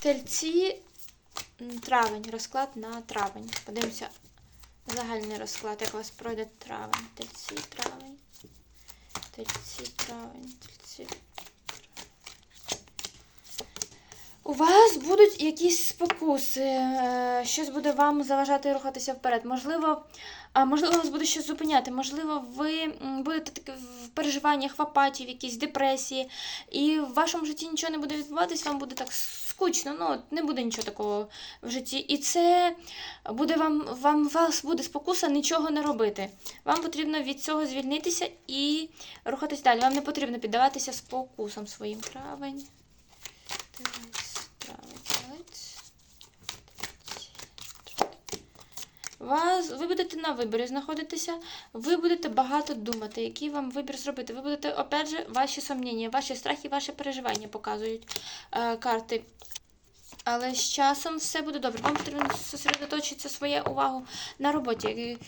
Тельці травень, розклад на травень. Подивимося загальний розклад, як у вас пройде травень. Тельці, травень. Тельці, травень, тельці. У вас будуть якісь спокуси, е, щось буде вам заважати рухатися вперед. Можливо, можливо, вас буде щось зупиняти. Можливо, ви будете таки в переживаннях, в апатії, в якійсь депресії, і в вашому житті нічого не буде відбуватись, вам буде так скучно, ну не буде нічого такого в житті. І це буде вам, вам вас буде спокуса нічого не робити. Вам потрібно від цього звільнитися і рухатись далі. Вам не потрібно піддаватися спокусам своїм. Травень. Вас, ви будете на виборі знаходитися, ви будете багато думати, який вам вибір зробити. Ви будете, опять же, ваші сумніння, ваші страхи, ваші переживання показують е, карти. Але з часом все буде добре. Вам потрібно зосередоточити свою увагу на роботі. І,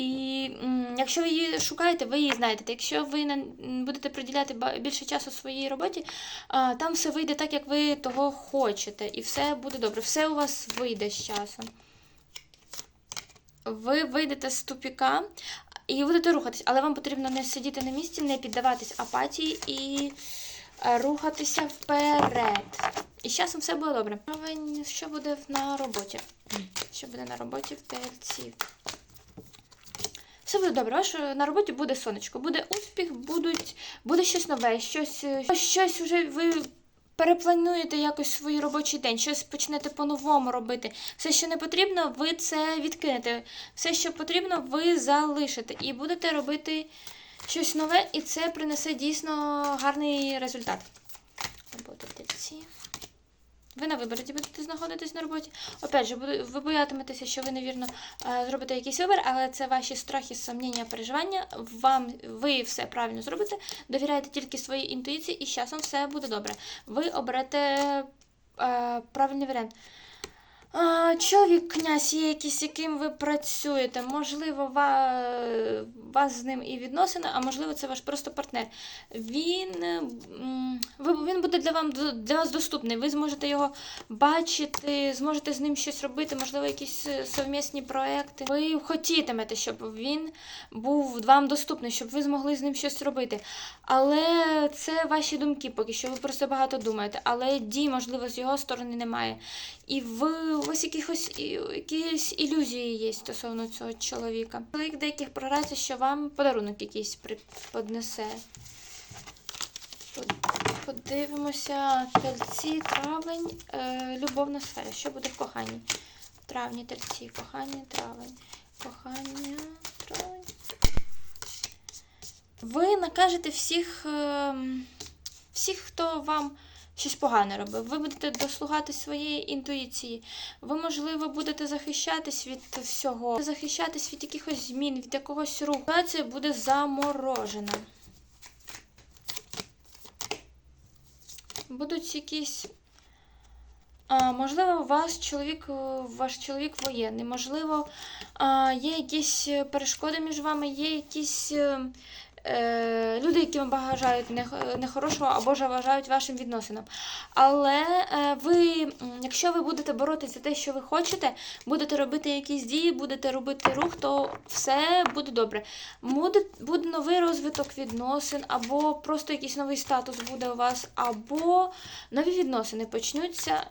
і якщо ви її шукаєте, ви її знайдете. Якщо ви будете приділяти більше часу своїй роботі, а, там все вийде так, як ви того хочете. І все буде добре. Все у вас вийде з часом. Ви вийдете з тупіка і будете рухатись, але вам потрібно не сидіти на місці, не піддаватись апатії і е, рухатися вперед. І з часом все буде добре. Що буде на роботі? Що буде на роботі в тельців? Все буде добре. Е, на роботі буде сонечко, буде успіх, будуть, буде щось нове, щось, щось вже ви переплануєте якось свій робочий день, щось почнете по-новому робити. Все, що не потрібно, ви це відкинете. Все, що потрібно, ви залишите. І будете робити щось нове, і це принесе дійсно гарний результат. Робота тельці. Ви на виборі будете знаходитись на роботі. Опять же, ви боятиметеся, що ви невірно е, зробите якийсь вибір, але це ваші страхи, сумніння, переживання. Вам ви все правильно зробите. Довіряйте тільки своїй інтуїції, і з часом все буде добре. Ви оберете е, правильний варіант. Чоловік князь є якийсь, яким ви працюєте. Можливо, вас з ним і відносини, а можливо, це ваш просто партнер. Він, він буде для, вам, для вас доступний. Ви зможете його бачити, зможете з ним щось робити, можливо, якісь е, совмісні проекти. Ви хотітимете, щоб він був вам доступний, щоб ви змогли з ним щось робити. Але це ваші думки поки що. Ви просто багато думаєте. Але дій, можливо, з його сторони немає. І ви, у якихось, якісь ілюзії є стосовно цього чоловіка. Чоловік деяких програється, що вам подарунок якийсь приподнесе. Под- Подивимося, тельці, травень, е, любовна сфера. Що буде в коханні? Травні тельці, кохання, травень. Кохання, травень. Ви накажете всіх, ем, всіх, хто вам щось погане робив. Ви будете дослугати своєї інтуїції. Ви, можливо, будете захищатись від всього, захищатись від якихось змін, від якогось руху. Ситуація буде заморожена. Будуть якісь. А, можливо, вас чоловік, ваш чоловік воєнний, можливо, а, є якісь е, перешкоди між вами, є якісь е, люди, які вам бажають нех- нехорошого або ж вважають вашим відносинам. Але е, ви, якщо ви будете боротися за те, що ви хочете, будете робити якісь дії, будете робити рух, то все буде добре. Буде, буде новий розвиток відносин, або просто якийсь новий статус буде у вас, або нові відносини почнуться,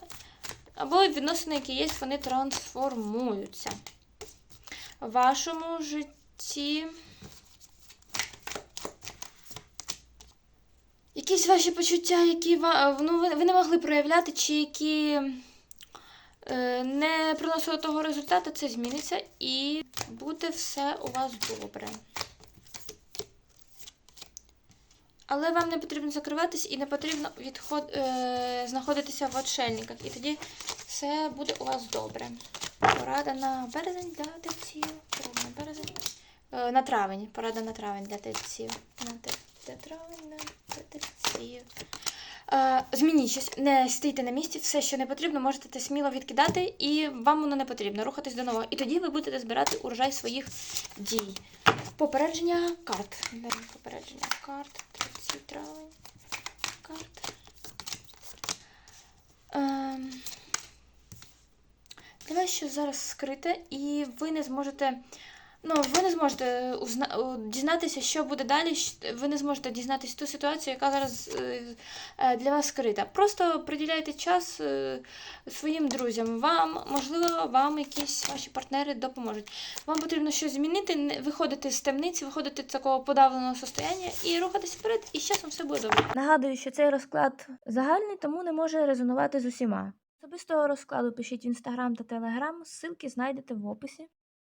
або відносини, які є, вони трансформуються. В вашому житті. Якісь ваші почуття, які ва- ну, ви, не могли проявляти, чи які е, не приносили того результату, це зміниться і буде все у вас добре. Але вам не потрібно закриватись і не потрібно відход, е, знаходитися в отшельниках. І тоді все буде у вас добре. Порада на березень для тельців. Порада на березень. Е, на травень. Порада на травень для тельців. На травень для. Е, змініть щось, не стійте на місці, все, що не потрібно, можете те сміло відкидати, і вам воно не потрібно, рухатись до нового. І тоді ви будете збирати урожай своїх дій. Попередження карт. Попередження карт. 30 травень. Карт. Ем, для вас щось зараз скрите, і ви не зможете. Ну, ви не зможете узна... дізнатися, що буде далі. Ви не зможете дізнатися ту ситуацію, яка зараз е, е, для вас скрита. Просто приділяйте час е, своїм друзям. Вам, можливо, вам якісь ваші партнери допоможуть. Вам потрібно щось змінити, виходити з темниці, виходити з такого подавленого состояння і рухатися вперед, і з часом все буде добре. Нагадую, що цей розклад загальний, тому не може резонувати з усіма. Особистого розкладу пишіть в інстаграм та телеграм, ссылки знайдете в описі.